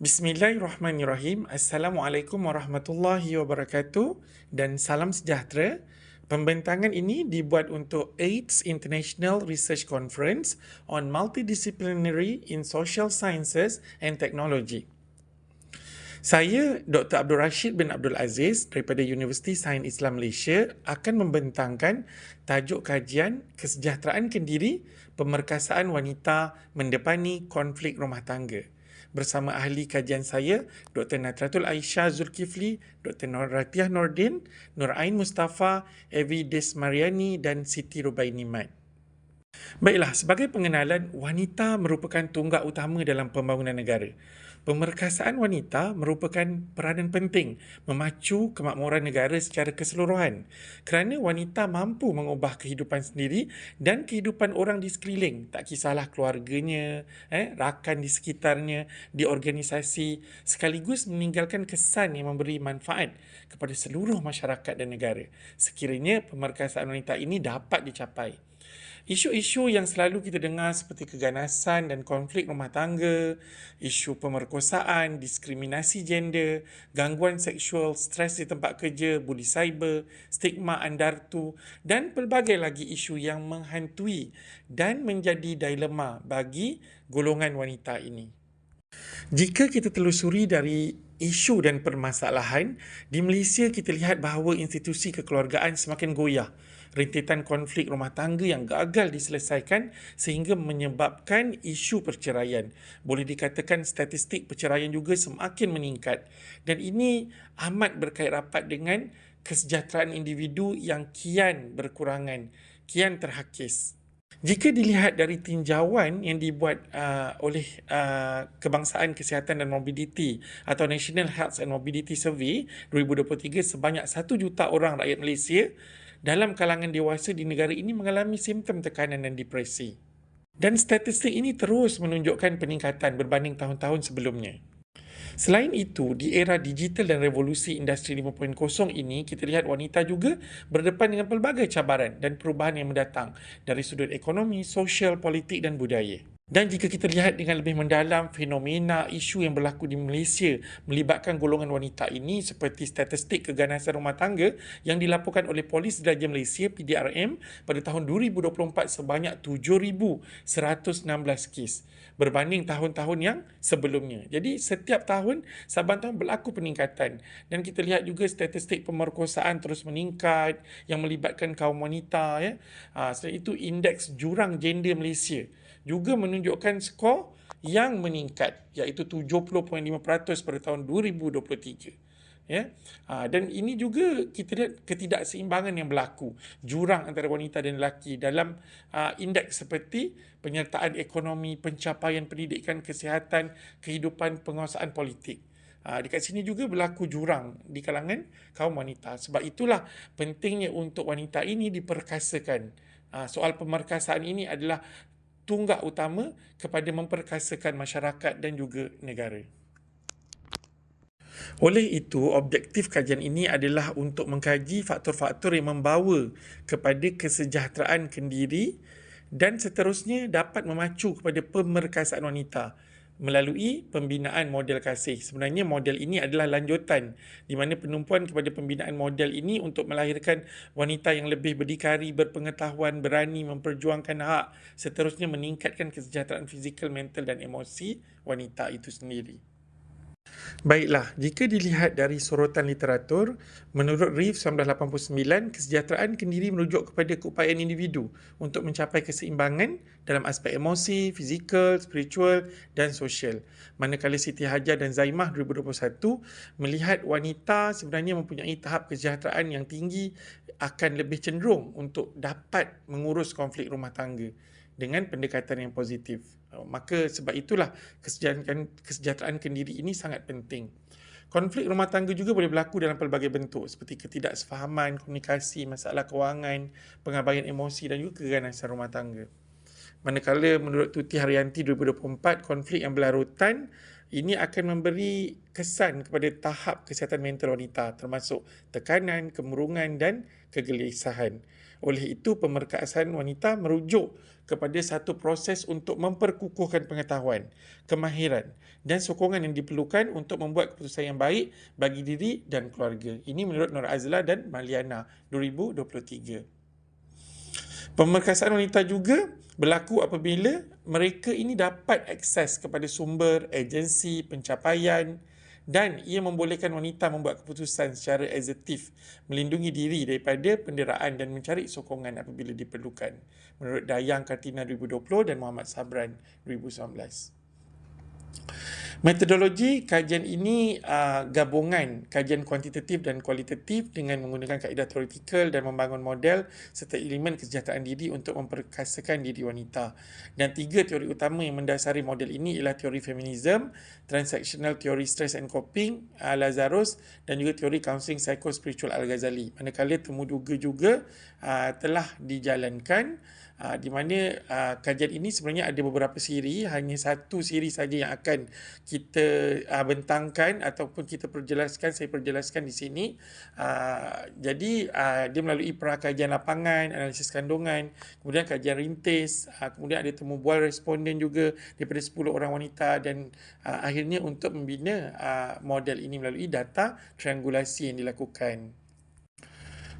Bismillahirrahmanirrahim. Assalamualaikum warahmatullahi wabarakatuh dan salam sejahtera. Pembentangan ini dibuat untuk AIDS International Research Conference on Multidisciplinary in Social Sciences and Technology. Saya Dr. Abdul Rashid bin Abdul Aziz daripada Universiti Sains Islam Malaysia akan membentangkan tajuk kajian kesejahteraan kendiri pemerkasaan wanita mendepani konflik rumah tangga bersama ahli kajian saya Dr. Natratul Aisyah Zulkifli, Dr. Noratiah Nordin, Nur Ain Mustafa, Evi Desmariani dan Siti Rubaini Mat. Baiklah, sebagai pengenalan, wanita merupakan tunggak utama dalam pembangunan negara pemerkasaan wanita merupakan peranan penting memacu kemakmuran negara secara keseluruhan kerana wanita mampu mengubah kehidupan sendiri dan kehidupan orang di sekeliling. Tak kisahlah keluarganya eh rakan di sekitarnya di organisasi sekaligus meninggalkan kesan yang memberi manfaat kepada seluruh masyarakat dan negara. Sekiranya pemerkasaan wanita ini dapat dicapai Isu-isu yang selalu kita dengar seperti keganasan dan konflik rumah tangga, isu pemerkosaan, diskriminasi gender, gangguan seksual, stres di tempat kerja, budi cyber, stigma andartu dan pelbagai lagi isu yang menghantui dan menjadi dilema bagi golongan wanita ini. Jika kita telusuri dari isu dan permasalahan, di Malaysia kita lihat bahawa institusi kekeluargaan semakin goyah rentetan konflik rumah tangga yang gagal diselesaikan sehingga menyebabkan isu perceraian. Boleh dikatakan statistik perceraian juga semakin meningkat dan ini amat berkait rapat dengan kesejahteraan individu yang kian berkurangan, kian terhakis. Jika dilihat dari tinjauan yang dibuat uh, oleh uh, Kebangsaan Kesihatan dan Mobiliti atau National Health and Mobility Survey 2023 sebanyak 1 juta orang rakyat Malaysia dalam kalangan dewasa di negara ini mengalami simptom tekanan dan depresi. Dan statistik ini terus menunjukkan peningkatan berbanding tahun-tahun sebelumnya. Selain itu, di era digital dan revolusi industri 5.0 ini, kita lihat wanita juga berdepan dengan pelbagai cabaran dan perubahan yang mendatang dari sudut ekonomi, sosial, politik dan budaya. Dan jika kita lihat dengan lebih mendalam fenomena isu yang berlaku di Malaysia melibatkan golongan wanita ini seperti statistik keganasan rumah tangga yang dilaporkan oleh Polis Diraja Malaysia PDRM pada tahun 2024 sebanyak 7,116 kes berbanding tahun-tahun yang sebelumnya. Jadi setiap tahun saban tahun berlaku peningkatan dan kita lihat juga statistik pemerkosaan terus meningkat yang melibatkan kaum wanita ya. Ha, selain itu indeks jurang gender Malaysia juga menunjukkan skor yang meningkat iaitu 70.5% pada tahun 2023 ya ha, dan ini juga kita lihat ketidakseimbangan yang berlaku jurang antara wanita dan lelaki dalam uh, indeks seperti penyertaan ekonomi pencapaian pendidikan kesihatan kehidupan penguasaan politik Ha, dekat sini juga berlaku jurang di kalangan kaum wanita. Sebab itulah pentingnya untuk wanita ini diperkasakan. Ha, soal pemerkasaan ini adalah tunggak utama kepada memperkasakan masyarakat dan juga negara. Oleh itu, objektif kajian ini adalah untuk mengkaji faktor-faktor yang membawa kepada kesejahteraan kendiri dan seterusnya dapat memacu kepada pemerkasaan wanita melalui pembinaan model kasih. Sebenarnya model ini adalah lanjutan di mana penumpuan kepada pembinaan model ini untuk melahirkan wanita yang lebih berdikari, berpengetahuan, berani memperjuangkan hak, seterusnya meningkatkan kesejahteraan fizikal, mental dan emosi wanita itu sendiri. Baiklah, jika dilihat dari sorotan literatur, menurut Reeve 1989, kesejahteraan kendiri merujuk kepada keupayaan individu untuk mencapai keseimbangan dalam aspek emosi, fizikal, spiritual dan sosial. Manakala Siti Hajar dan Zaimah 2021 melihat wanita sebenarnya mempunyai tahap kesejahteraan yang tinggi akan lebih cenderung untuk dapat mengurus konflik rumah tangga dengan pendekatan yang positif. Uh, maka sebab itulah kesejahteraan, kesejahteraan kendiri ini sangat penting. Konflik rumah tangga juga boleh berlaku dalam pelbagai bentuk seperti ketidaksefahaman, komunikasi, masalah kewangan, pengabaian emosi dan juga keganasan rumah tangga. Manakala menurut Tuti Haryanti 2024, konflik yang berlarutan ini akan memberi kesan kepada tahap kesihatan mental wanita termasuk tekanan, kemurungan dan kegelisahan. Oleh itu, pemerkasaan wanita merujuk kepada satu proses untuk memperkukuhkan pengetahuan, kemahiran dan sokongan yang diperlukan untuk membuat keputusan yang baik bagi diri dan keluarga. Ini menurut Nur Azla dan Maliana 2023. Pemerkasaan wanita juga berlaku apabila mereka ini dapat akses kepada sumber, agensi, pencapaian, dan ia membolehkan wanita membuat keputusan secara asertif, melindungi diri daripada penderaan dan mencari sokongan apabila diperlukan. Menurut Dayang Kartina 2020 dan Muhammad Sabran 2019. Metodologi kajian ini uh, gabungan kajian kuantitatif dan kualitatif dengan menggunakan kaedah teoretikal dan membangun model serta elemen kesejahteraan diri untuk memperkasakan diri wanita. Dan tiga teori utama yang mendasari model ini ialah teori feminism, transactional teori stress and coping, uh, Lazarus dan juga teori counseling psycho-spiritual Al-Ghazali. Manakala temu duga juga uh, telah dijalankan Uh, di mana uh, kajian ini sebenarnya ada beberapa siri hanya satu siri saja yang akan kita uh, bentangkan ataupun kita perjelaskan saya perjelaskan di sini. Uh, jadi uh, dia melalui prakajian lapangan analisis kandungan kemudian kajian rintis uh, kemudian ada temu bual responden juga daripada 10 orang wanita dan uh, akhirnya untuk membina uh, model ini melalui data triangulasi yang dilakukan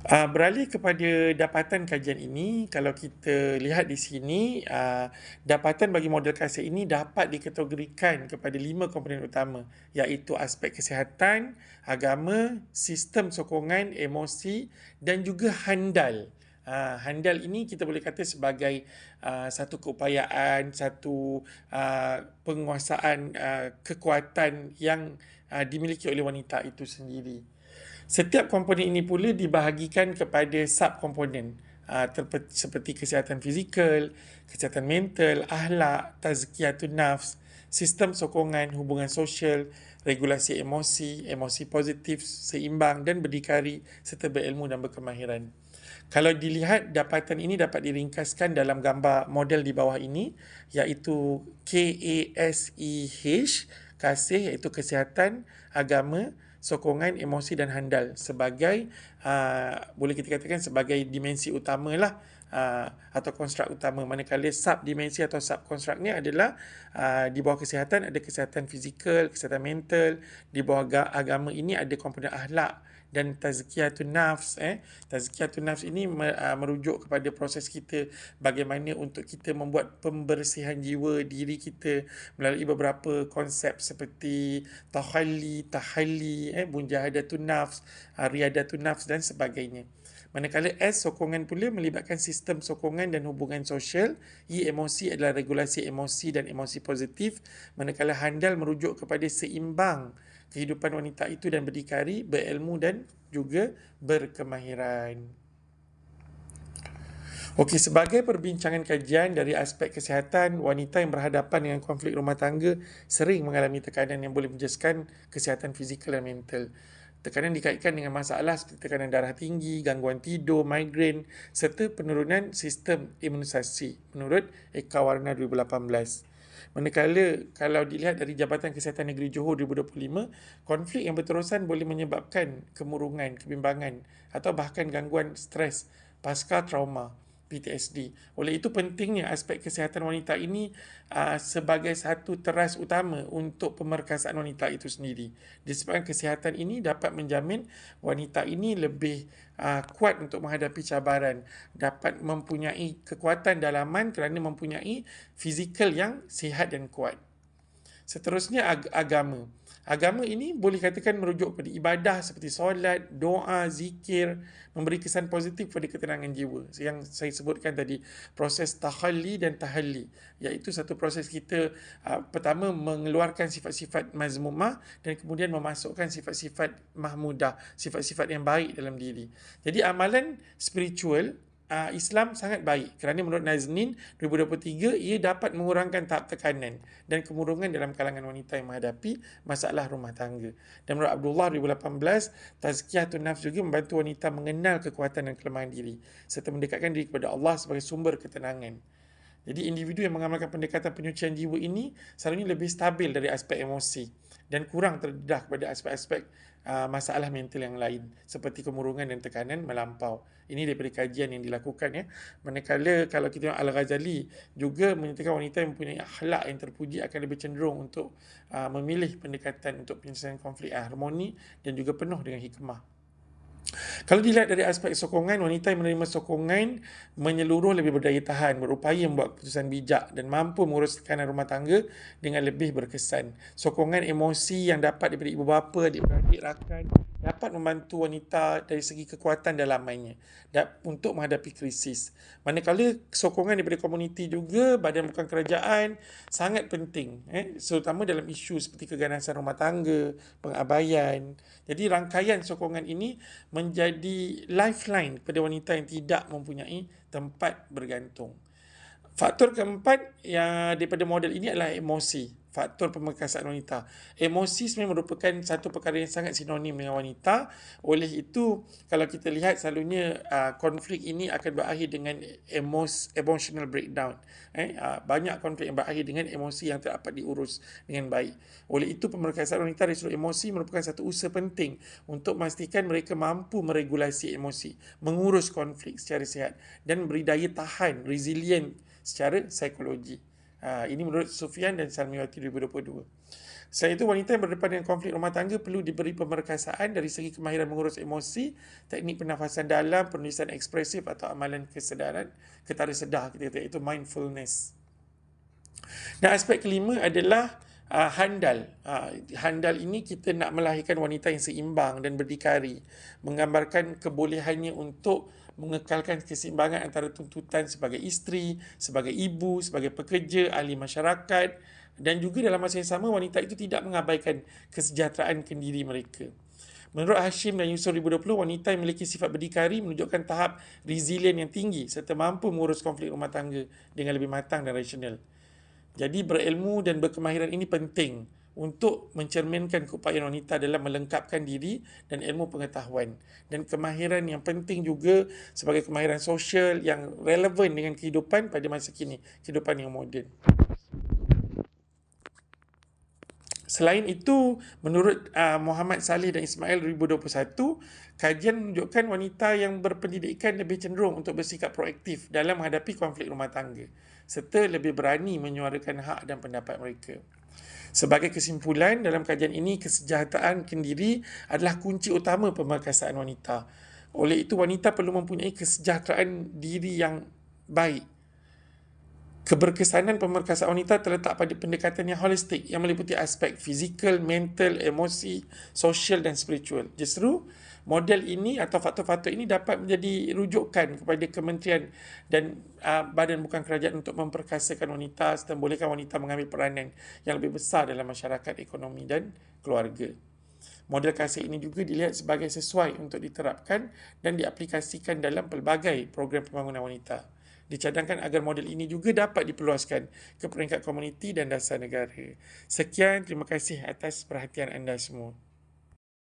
Uh, beralih kepada dapatan kajian ini, kalau kita lihat di sini, uh, dapatan bagi model kasih ini dapat dikategorikan kepada lima komponen utama, iaitu aspek kesihatan, agama, sistem sokongan, emosi dan juga handal. Uh, handal ini kita boleh kata sebagai uh, satu keupayaan, satu uh, penguasaan uh, kekuatan yang uh, dimiliki oleh wanita itu sendiri. Setiap komponen ini pula dibahagikan kepada subkomponen uh, seperti kesihatan fizikal, kesihatan mental, ahlak, tazkiyatun nafs, sistem sokongan, hubungan sosial, regulasi emosi, emosi positif, seimbang dan berdikari serta berilmu dan berkemahiran. Kalau dilihat dapatan ini dapat diringkaskan dalam gambar model di bawah ini iaitu KASEH, kasih iaitu kesihatan, agama, sokongan emosi dan handal sebagai uh, boleh kita katakan sebagai dimensi utama lah uh, atau konstruk utama. Manakala sub dimensi atau sub konstruknya adalah uh, di bawah kesihatan ada kesihatan fizikal kesihatan mental di bawah agama ini ada komponen akhlak dan tazkiyatun nafs eh. Tazkiyatun nafs ini uh, merujuk kepada proses kita bagaimana untuk kita membuat pembersihan jiwa diri kita melalui beberapa konsep seperti tahalli tahalli eh bunjahadatun nafs uh, riadatun nafs dan sebagainya. Manakala S sokongan pula melibatkan sistem sokongan dan hubungan sosial, E emosi adalah regulasi emosi dan emosi positif, manakala handal merujuk kepada seimbang kehidupan wanita itu dan berdikari, berilmu dan juga berkemahiran. Okey, sebagai perbincangan kajian dari aspek kesihatan, wanita yang berhadapan dengan konflik rumah tangga sering mengalami tekanan yang boleh menjelaskan kesihatan fizikal dan mental. Tekanan dikaitkan dengan masalah seperti tekanan darah tinggi, gangguan tidur, migrain serta penurunan sistem imunisasi menurut Eka Warna 2018. Manakala kalau dilihat dari Jabatan Kesihatan Negeri Johor 2025, konflik yang berterusan boleh menyebabkan kemurungan, kebimbangan atau bahkan gangguan stres pasca trauma. PTSD. Oleh itu pentingnya aspek kesihatan wanita ini uh, sebagai satu teras utama untuk pemerkasaan wanita itu sendiri. Disebabkan kesihatan ini dapat menjamin wanita ini lebih uh, kuat untuk menghadapi cabaran, dapat mempunyai kekuatan dalaman kerana mempunyai fizikal yang sihat dan kuat. Seterusnya ag- agama. Agama ini boleh katakan merujuk pada ibadah seperti solat, doa, zikir, memberi kesan positif pada ketenangan jiwa. Yang saya sebutkan tadi, proses tahalli dan tahalli. Iaitu satu proses kita uh, pertama mengeluarkan sifat-sifat mazmumah dan kemudian memasukkan sifat-sifat mahmudah, sifat-sifat yang baik dalam diri. Jadi amalan spiritual uh, Islam sangat baik kerana menurut Naznin 2023 ia dapat mengurangkan tahap tekanan dan kemurungan dalam kalangan wanita yang menghadapi masalah rumah tangga. Dan menurut Abdullah 2018, tazkiyatun nafs juga membantu wanita mengenal kekuatan dan kelemahan diri serta mendekatkan diri kepada Allah sebagai sumber ketenangan. Jadi individu yang mengamalkan pendekatan penyucian jiwa ini selalunya lebih stabil dari aspek emosi dan kurang terdedah kepada aspek-aspek uh, masalah mental yang lain seperti kemurungan dan tekanan melampau. Ini daripada kajian yang dilakukan ya. Manakala kalau kita tengok Al-Ghazali juga menyatakan wanita yang mempunyai akhlak yang terpuji akan lebih cenderung untuk uh, memilih pendekatan untuk penyelesaian konflik harmoni dan juga penuh dengan hikmah. Kalau dilihat dari aspek sokongan, wanita yang menerima sokongan menyeluruh lebih berdaya tahan, berupaya membuat keputusan bijak dan mampu mengurus tekanan rumah tangga dengan lebih berkesan. Sokongan emosi yang dapat daripada ibu bapa, adik-beradik, rakan dapat membantu wanita dari segi kekuatan dalamannya untuk menghadapi krisis. Manakala sokongan daripada komuniti juga, badan bukan kerajaan, sangat penting. Eh, terutama dalam isu seperti keganasan rumah tangga, pengabaian. Jadi rangkaian sokongan ini menjadi lifeline kepada wanita yang tidak mempunyai tempat bergantung. Faktor keempat yang daripada model ini adalah emosi faktor pemerkasaan wanita. Emosi sebenarnya merupakan satu perkara yang sangat sinonim dengan wanita. Oleh itu, kalau kita lihat selalunya uh, konflik ini akan berakhir dengan emos, emotional breakdown. Eh, uh, banyak konflik yang berakhir dengan emosi yang tak dapat diurus dengan baik. Oleh itu, pemerkasaan wanita dari sudut emosi merupakan satu usaha penting untuk memastikan mereka mampu meregulasi emosi, mengurus konflik secara sihat dan beri daya tahan, resilient secara psikologi. Ha, ini menurut Sufian dan Salmiwati 2022. Selain itu, wanita yang berdepan dengan konflik rumah tangga perlu diberi pemerkasaan dari segi kemahiran mengurus emosi, teknik pernafasan dalam, penulisan ekspresif atau amalan kesedaran, ketara sedar kita kata, iaitu mindfulness. Dan aspek kelima adalah uh, handal. Uh, handal ini kita nak melahirkan wanita yang seimbang dan berdikari, menggambarkan kebolehannya untuk mengekalkan keseimbangan antara tuntutan sebagai isteri, sebagai ibu, sebagai pekerja, ahli masyarakat dan juga dalam masa yang sama wanita itu tidak mengabaikan kesejahteraan kendiri mereka. Menurut Hashim dan Yusuf 2020, wanita yang memiliki sifat berdikari menunjukkan tahap resilient yang tinggi serta mampu mengurus konflik rumah tangga dengan lebih matang dan rasional. Jadi berilmu dan berkemahiran ini penting untuk mencerminkan keupayaan wanita dalam melengkapkan diri dan ilmu pengetahuan dan kemahiran yang penting juga sebagai kemahiran sosial yang relevan dengan kehidupan pada masa kini, kehidupan yang moden. Selain itu, menurut uh, Muhammad Salih dan Ismail 2021, kajian menunjukkan wanita yang berpendidikan lebih cenderung untuk bersikap proaktif dalam menghadapi konflik rumah tangga serta lebih berani menyuarakan hak dan pendapat mereka. Sebagai kesimpulan dalam kajian ini, kesejahteraan kendiri adalah kunci utama pemerkasaan wanita. Oleh itu, wanita perlu mempunyai kesejahteraan diri yang baik. Keberkesanan pemerkasaan wanita terletak pada pendekatan yang holistik yang meliputi aspek fizikal, mental, emosi, sosial dan spiritual. Justru, model ini atau faktor-faktor ini dapat menjadi rujukan kepada kementerian dan uh, badan bukan kerajaan untuk memperkasakan wanita serta membolehkan wanita mengambil peranan yang lebih besar dalam masyarakat ekonomi dan keluarga. Model kasih ini juga dilihat sebagai sesuai untuk diterapkan dan diaplikasikan dalam pelbagai program pembangunan wanita. Dicadangkan agar model ini juga dapat diperluaskan ke peringkat komuniti dan dasar negara. Sekian, terima kasih atas perhatian anda semua.